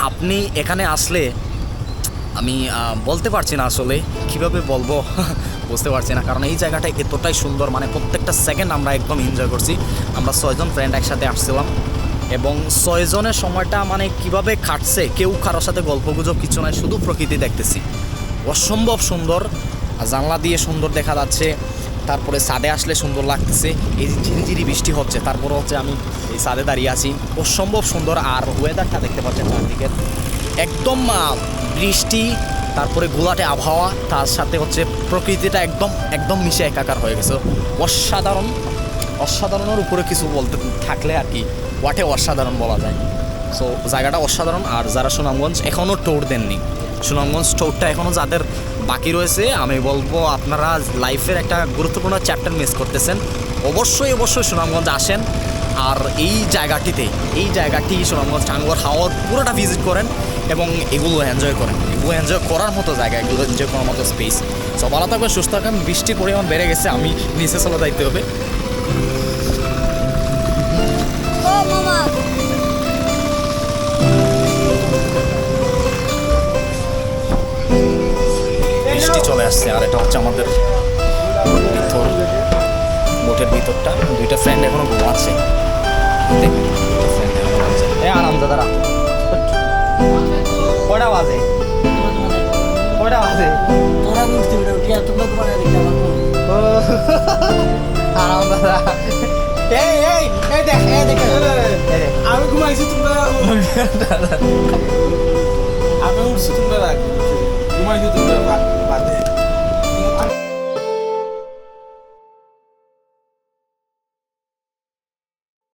আপনি এখানে আসলে আমি বলতে পারছি না আসলে কীভাবে বলব, বুঝতে পারছি না। কারণ এই জায়গাটা এতটাই সুন্দর মানে প্রত্যেকটা সেকেন্ড আমরা একদম এনজয় করছি। আমরা ছয়জন ফ্রেন্ড একসাথে আসছিলাম এবং ছয়জনের সময়টা মানে কীভাবে কাটছে, কেউ কারোর সাথে গল্প গুজব কিছু নয় শুধু প্রকৃতি দেখতেছি। অসম্ভব সুন্দর জানলা দিয়ে সুন্দর দেখা যাচ্ছে। তারপরে ছাদে আসলে সুন্দর লাগতেছে। এই যে ঝিরিঝিরি বৃষ্টি হচ্ছে, তারপরে হচ্ছে আমি এই ছাদে দাঁড়িয়ে আছি। অসম্ভব সুন্দর আর ওয়েদারটা দেখতে পাচ্ছেন চারদিকে। একদম বৃষ্টি, তারপরে গোলাটে আবহাওয়া, তার সাথে হচ্ছে প্রকৃতিটা একদম একদম মিশে একাকার হয়ে গেছে। অসাধারণ, অসাধারণের উপরে কিছু বলতে থাকলে আর কি ওয়াটে অসাধারণ বলা যায়। সো জায়গাটা অসাধারণ, আর যারা সুনামগঞ্জ এখনও টোর দেননি, সুনামগঞ্জ টোরটা এখনও যাদের বাকি রয়েছে, আমি বলব আপনারা লাইফের একটা গুরুত্বপূর্ণ চ্যাপ্টার মিস করতেছেন। অবশ্যই অবশ্যই সুনামগঞ্জ আসেন। আর এই জায়গাটিতে, এই জায়গাটি সুনামগঞ্জ টাঙ্গর হাওয়ার পুরোটা ভিজিট করেন এবং এগুলো এনজয় করেন। এগুলো এনজয় করার মতো জায়গা, এগুলো এনজয় করার মতো স্পেস সো ভালো থাকবেন, সুস্থ থাকবেন, বৃষ্টির পরিমাণ বেড়ে গেছে, আমি নিচে চলে যাইতে হবে। আসছে আর এটা হচ্ছে আমাদের ভিতর বোটের ভিতরটা। দুইটা ফ্রেন্ড এখনও ঘুমাচ্ছে। এ আরাম দাদারা কয়টা বাজে? কয়টা বাজে? তোরা মিষ্টি উঠে উঠে তোমরা পরে দেখতে ও, আরাম দাদা। এই এই এই দেখ এই দেখ। এই দেখ। আমি ঘুমাইছি তোমরা আমি উঠছি তোমরা রাখ। ঘুমাইছি তোমরা